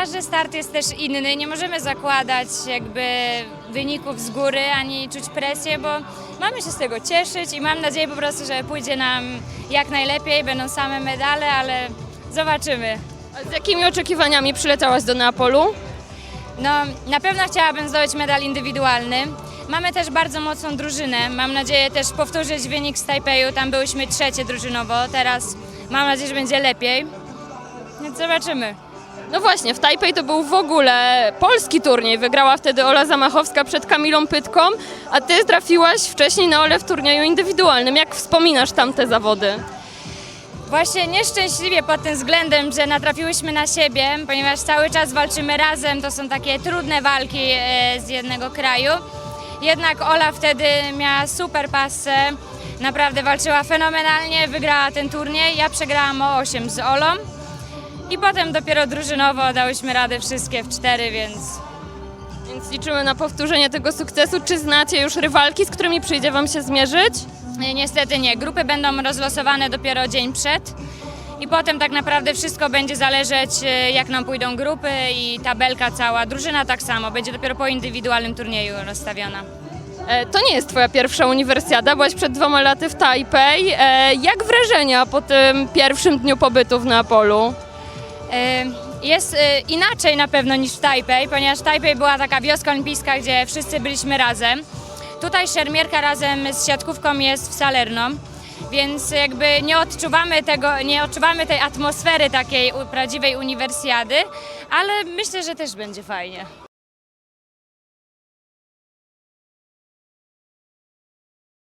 każdy start jest też inny. Nie możemy zakładać jakby wyników z góry ani czuć presję, bo mamy się z tego cieszyć i mam nadzieję po prostu, że pójdzie nam jak najlepiej, będą same medale, ale zobaczymy. A Z jakimi oczekiwaniami przyleciałaś do Neapolu? No, na pewno chciałabym zdobyć medal indywidualny. Mamy też bardzo mocną drużynę. Mam nadzieję też powtórzyć wynik z Tajpeju. Tam byłyśmy trzecie drużynowo. Teraz mam nadzieję, że będzie lepiej. Więc zobaczymy. No właśnie, w Tajpej to był w ogóle polski turniej. Wygrała wtedy Ola Zamachowska przed Kamilą Pytką, a ty trafiłaś wcześniej na Olę w turnieju indywidualnym. Jak wspominasz tamte zawody? Właśnie nieszczęśliwie pod tym względem, że natrafiłyśmy na siebie, ponieważ cały czas walczymy razem. To są takie trudne walki e, z jednego kraju. Jednak Ola wtedy miała super pasę. Naprawdę walczyła fenomenalnie, wygrała ten turniej. Ja przegrałam o 8 z Olą. I potem dopiero drużynowo dałyśmy radę wszystkie w cztery, więc Więc liczymy na powtórzenie tego sukcesu. Czy znacie już rywalki, z którymi przyjdzie wam się zmierzyć? e, niestety nie. Grupy będą rozlosowane dopiero dzień przed. I potem tak naprawdę wszystko będzie zależeć, e, jak nam pójdą grupy i tabelka cała. Drużyna tak samo, będzie dopiero po indywidualnym turnieju rozstawiona. E, To nie jest twoja pierwsza uniwersjada, byłaś przed dwoma laty w Tajpej. Jak wrażenia po tym pierwszym dniu pobytu w Neapolu? Jest e, inaczej na pewno niż w Tajpej, ponieważ Tajpej była taka wioska olimpijska, gdzie wszyscy byliśmy razem. Tutaj szermierka razem z siatkówką jest w Salerno, więc jakby nie odczuwamy tego, nie odczuwamy tej atmosfery takiej prawdziwej uniwersjady, ale myślę, że też będzie fajnie.